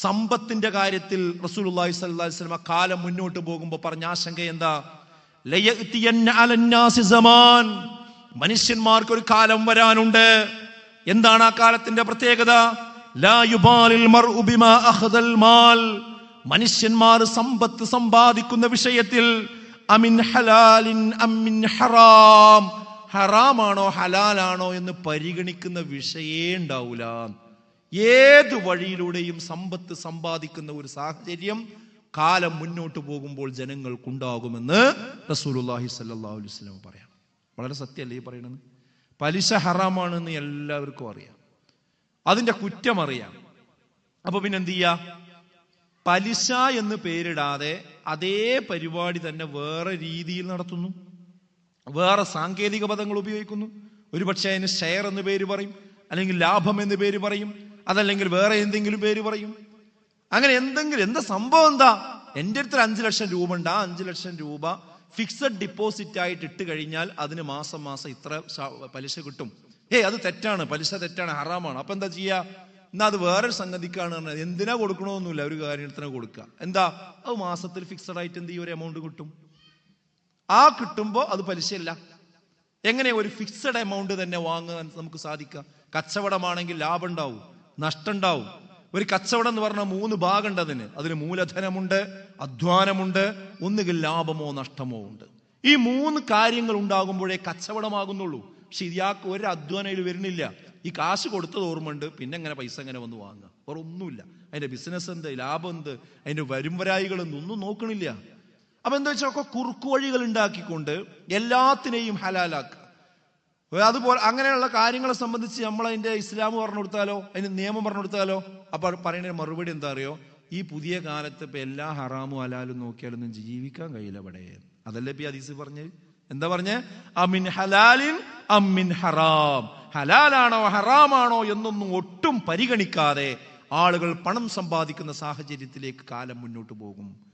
സമ്പത്തിന്റെ കാര്യത്തിൽ റസൂലുള്ളാഹി സ്വല്ലല്ലാഹി അലൈഹി വസല്ലം കാലം മുന്നോട്ട് പോകുമ്പോൾ പറഞ്ഞ ആശങ്ക എന്താ? സമാൻ. മനുഷ്യന്മാർക്ക് ഒരു കാലം വരാനുണ്ട്. എന്താണ് ആ കാലത്തിന്റെ പ്രത്യേകത? മനുഷ്യന്മാർ സമ്പത്ത് സമ്പാദിക്കുന്ന വിഷയത്തിൽ അമിൻ ഹലാലിൻ അമിൻ ഹറാം. ഹറാമാണോ ഹലാലാണോ എന്ന് പരിഗണിക്കുന്ന വിഷയേ ഉണ്ടാവൂല. ഏത് വഴിയിലൂടെയും സമ്പത്ത് സമ്പാദിക്കുന്ന ഒരു സാഹചര്യം കാലം മുന്നോട്ട് പോകുമ്പോൾ ജനങ്ങൾക്കുണ്ടാകുമെന്ന് സ്വല്ലല്ലാഹു അലൈഹി വസല്ലം പറയാം. വളരെ സത്യമല്ലേ ഈ പറയണത്? പലിശ ഹറാമാണെന്ന് എല്ലാവർക്കും അറിയാം. അതിന്റെ കുറ്റം അറിയാം. അപ്പൊ പിന്നെ എന്ത് ചെയ്യാ? പലിശ എന്ന് പേരിടാതെ അതേ പരിപാടി തന്നെ വേറെ രീതിയിൽ നടത്തുന്നു. വേറെ സാങ്കേതിക പദങ്ങൾ ഉപയോഗിക്കുന്നു. ഒരുപക്ഷെ അതിന് ഷെയർ എന്ന് പേര് പറയും. അല്ലെങ്കിൽ ലാഭം എന്ന് പേര് പറയും. അതല്ലെങ്കിൽ വേറെ എന്തെങ്കിലും പേര് പറയും? അങ്ങനെ എന്തെങ്കിലും എന്താ സംഭവം എന്താ? എന്റെ അടുത്ത് അഞ്ച് ലക്ഷം രൂപ ഉണ്ട് ആ അഞ്ചു ലക്ഷം രൂപ ഫിക്സഡ് ഡിപ്പോസിറ്റ് ആയിട്ട് ഇട്ട് കഴിഞ്ഞാൽ അതിന് മാസം മാസം ഇത്ര പലിശ കിട്ടും. ഏയ് അത് തെറ്റാണ്. പലിശ തെറ്റാണ്. ഹറാമാണ്. അപ്പൊ എന്താ ചെയ്യാ? എന്നാ അത് വേറൊരു സംഗതിക്കാണ് പറഞ്ഞത്. എന്തിനാ കൊടുക്കണമെന്നില്ല ഒരു കാര്യത്തിന് കൊടുക്കുക. എന്താ? അത് മാസത്തിൽ ഫിക്സഡ് ആയിട്ട് എന്ത് ചെയ്യും? ഒരു എമൗണ്ട് കിട്ടും. ആ കിട്ടുമ്പോൾ അത് പലിശയല്ല. എങ്ങനെ ഒരു ഫിക്സഡ് എമൗണ്ട് തന്നെ വാങ്ങാൻ നമുക്ക് സാധിക്കാം കച്ചവടമാണെങ്കിൽ ലാഭം ഉണ്ടാവും. നഷ്ടം ഉണ്ടാവും ഒരു കച്ചവടം എന്ന് പറഞ്ഞാൽ മൂന്ന് ഭാഗമുണ്ട് അതിന്. അതിന് മൂലധനമുണ്ട് അധ്വാനമുണ്ട് ഒന്നുകിൽ ലാഭമോ നഷ്ടമോ ഉണ്ട്. ഈ മൂന്ന് കാര്യങ്ങൾ ഉണ്ടാകുമ്പോഴേ കച്ചവടമാകുന്നുള്ളൂ. പക്ഷെ ഇയാൾക്ക് ഒരു അധ്വാനയിൽ വരുന്നില്ല. ഈ കാശ് കൊടുത്തത് ഓർമ്മയുണ്ട്. പിന്നെ എങ്ങനെ പൈസ എങ്ങനെ വന്ന് വാങ്ങുക? വേറെ ഒന്നുമില്ല. അതിന്റെ ബിസിനസ് എന്ത്? ലാഭം എന്ത്? അതിന്റെ വരുംവരായികൾ ഒന്നും നോക്കണില്ല. അപ്പൊ എന്താ വെച്ചാൽ ഒക്കെ കുറുക്കു ഉണ്ടാക്കിക്കൊണ്ട് എല്ലാത്തിനെയും ഹലാലാക്കുക. അതുപോലെ അങ്ങനെയുള്ള കാര്യങ്ങളെ സംബന്ധിച്ച് നമ്മൾ അതിന്റെ ഇസ്ലാം പറഞ്ഞു കൊടുത്താലോ അതിന് നിയമം പറഞ്ഞു കൊടുത്താലോ അപ്പോൾ പറയുന്ന മറുപടി എന്താ അറിയോ? ഈ പുതിയ കാലത്ത് ഇപ്പൊ എല്ലാ ഹറാമും ഹലാലും നോക്കിയാലൊന്നും ജീവിക്കാൻ കഴിയില്ല ഇവിടെ. അതല്ലേ ഇപ്പൊ അതീസ് പറഞ്ഞത്? എന്താ പറഞ്ഞേ? അമിൻ ഹലാലിൻ അമിൻ ഹറാം. ഹലാലാണോ ഹറാമാണോ എന്നൊന്നും ഒട്ടും പരിഗണിക്കാതെ ആളുകൾ പണം സമ്പാദിക്കുന്ന സാഹചര്യത്തിലേക്ക് കാലം മുന്നോട്ട് പോകും.